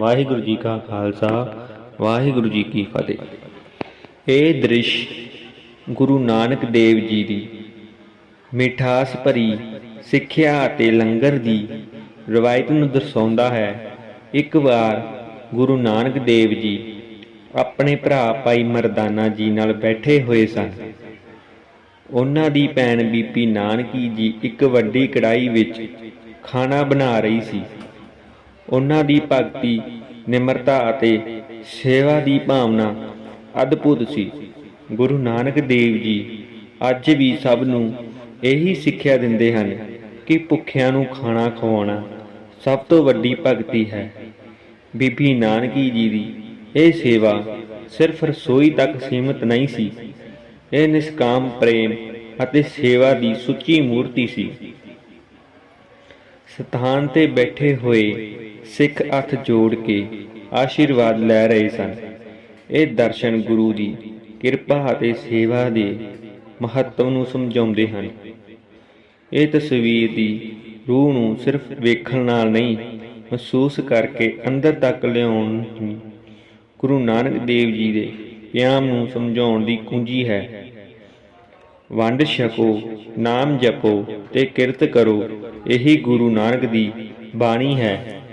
ਵਾਹਿਗੁਰੂ ਜੀ ਕਾ ਖਾਲਸਾ, ਵਾਹਿਗੁਰੂ ਜੀ ਕੀ ਫਤਿਹ। ਇਹ ਦ੍ਰਿਸ਼ ਗੁਰੂ ਨਾਨਕ ਦੇਵ ਜੀ ਦੀ ਮਿਠਾਸ ਭਰੀ ਸਿੱਖਿਆ ਅਤੇ ਲੰਗਰ ਦੀ ਰਵਾਇਤ ਨੂੰ ਦਰਸਾਉਂਦਾ ਹੈ। ਇੱਕ ਵਾਰ ਗੁਰੂ ਨਾਨਕ ਦੇਵ ਜੀ ਆਪਣੇ ਭਰਾ ਭਾਈ ਮਰਦਾਨਾ ਜੀ ਨਾਲ ਬੈਠੇ ਹੋਏ ਸਨ। ਉਹਨਾਂ ਦੀ ਭੈਣ ਬੀਬੀ ਨਾਨਕੀ ਜੀ ਇੱਕ ਵੱਡੀ ਕੜਾਈ ਵਿੱਚ ਖਾਣਾ ਬਣਾ ਰਹੀ ਸੀ। ਉਹਨਾਂ ਦੀ ਭਗਤੀ, ਨਿਮਰਤਾ ਅਤੇ ਸੇਵਾ ਦੀ ਭਾਵਨਾ ਅਦਭੁਤ ਸੀ। ਗੁਰੂ ਨਾਨਕ ਦੇਵ ਜੀ ਅੱਜ ਵੀ ਸਭ ਨੂੰ ਇਹੀ ਸਿੱਖਿਆ ਦਿੰਦੇ ਹਨ ਕਿ ਭੁੱਖਿਆਂ ਨੂੰ ਖਾਣਾ ਖਵਾਉਣਾ ਸਭ ਤੋਂ ਵੱਡੀ ਭਗਤੀ ਹੈ। ਬੀਬੀ ਨਾਨਕੀ ਜੀ ਦੀ ਇਹ ਸੇਵਾ ਸਿਰਫ ਰਸੋਈ ਤੱਕ ਸੀਮਿਤ ਨਹੀਂ ਸੀ। ਇਹ ਨਿਸਕਾਮ ਪ੍ਰੇਮ ਅਤੇ ਸੇਵਾ ਦੀ ਸੁੱਚੀ ਮੂਰਤੀ ਸੀ। ਸਥਾਨ ਤੇ ਬੈਠੇ ਹੋਏ ਸਿੱਖ ਹੱਥ ਜੋੜ ਕੇ ਆਸ਼ੀਰਵਾਦ ਲੈ ਰਹੇ ਸਨ। ਇਹ ਦਰਸ਼ਨ ਗੁਰੂ ਦੀ ਕਿਰਪਾ ਅਤੇ ਸੇਵਾ ਦੇ ਮਹੱਤਵ ਨੂੰ ਸਮਝਾਉਂਦੇ ਹਨ। ਇਹ ਤਸਵੀਰ ਦੀ ਰੂਹ ਨੂੰ ਸਿਰਫ ਵੇਖਣ ਨਾਲ ਨਹੀਂ, ਮਹਿਸੂਸ ਕਰਕੇ ਅੰਦਰ ਤੱਕ ਲਿਆਉਣ ਗੁਰੂ ਨਾਨਕ ਦੇਵ ਜੀ ਦੇ ਪਿਆਮ ਨੂੰ ਸਮਝਾਉਣ ਦੀ ਕੁੰਜੀ ਹੈ। ਵੰਡ ਛਕੋ, ਨਾਮ ਜਪੋ ਤੇ ਕਿਰਤ ਕਰੋ, ਇਹੀ ਗੁਰੂ ਨਾਨਕ ਦੀ ਬਾਣੀ ਹੈ।